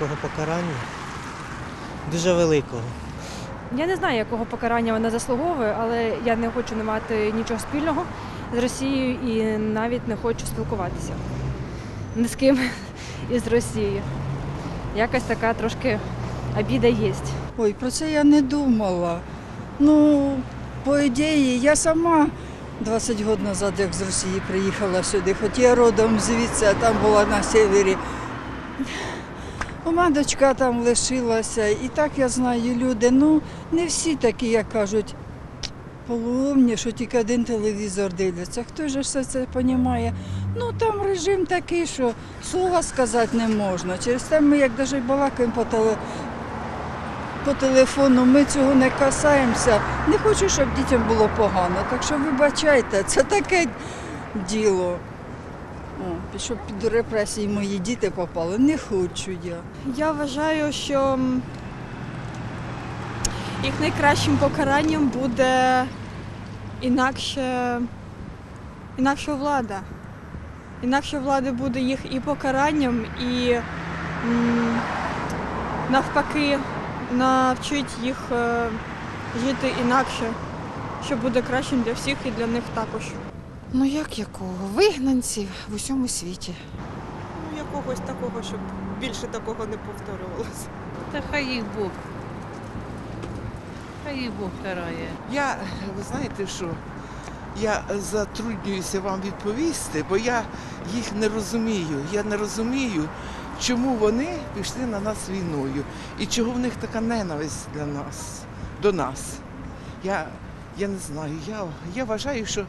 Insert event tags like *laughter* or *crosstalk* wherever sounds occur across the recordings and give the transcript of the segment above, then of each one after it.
Якого покарання? Дуже великого. Я не знаю, якого покарання вона заслуговує, але я не хочу не мати нічого спільного з Росією і навіть не хочу спілкуватися ні з ким із Росією. Якась така трошки обіда є. Ой, про це я не думала. Ну, по ідеї, я сама 20 років назад, як з Росії приїхала сюди, хоч я родом звідси, а там була на севері. У мене дочка там лишилася, і так я знаю люди. Ну, не всі такі, як кажуть, полуумні, що тільки один телевізор дивляться. Хто ж все це розуміє? Ну там режим такий, що слова сказати не можна. Через те ми, як навіть балакаємо по теле, по телефону, ми цього не касаємося. Не хочу, щоб дітям було погано. Так що вибачайте, це таке діло. О, щоб під репресії мої діти попали. Не хочу я. Я вважаю, що їх найкращим покаранням буде інакше, інакша влада. Інакша влада буде їх і покаранням, і навпаки навчить їх е, жити інакше, що буде кращим для всіх і для них також. Ну як якого? Вигнанців в усьому світі. Ну, якогось такого, щоб більше такого не повторювалося. Та хай їх Бог. Хай їх Бог карає. Я, ви знаєте що, я затруднююся вам відповісти, бо я їх не розумію. Я не розумію, чому вони пішли на нас війною і чого в них така ненависть для нас, до нас. Я, я не знаю. Я, я вважаю, що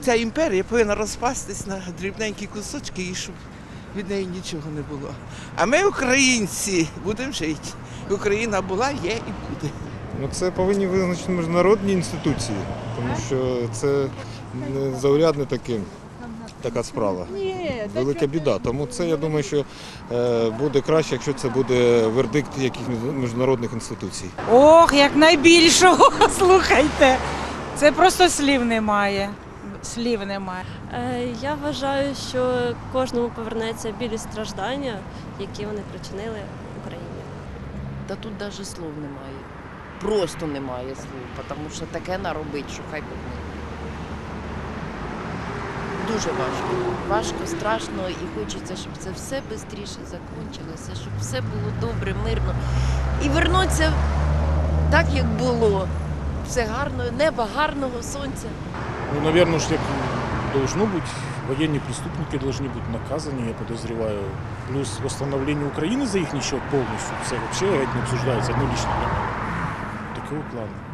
ця імперія повинна розпастись на дрібненькі кусочки і щоб від неї нічого не було. А ми, українці, будемо жити. Україна була, є і буде. Ну, це повинні визначити міжнародні інституції, тому що це не заурядне таке, така справа. Велика біда. Тому це я думаю, що е, буде краще, якщо це буде вердикт якихось міжнародних інституцій. Ох, як найбільшого, *laughs* слухайте. Це просто слів немає. Слів немає. Е, Я вважаю, що кожному повернеться білі страждання, які вони причинили Україні. Та тут навіть слов немає. Просто немає слов, тому що таке наробить, що хай милує. Дуже важко. Важко, страшно і хочеться, щоб це все швидше закінчилося, щоб все було добре, мирно. І вернуться так, як було. Все гарно, небо гарного, сонця. Ну, наверное, уж як должно быть. Военные преступники должны быть наказаны, я подозреваю. Плюс восстановление Украины за их счет полностью. Все вообще это не обсуждается, одно лично. Такого плана.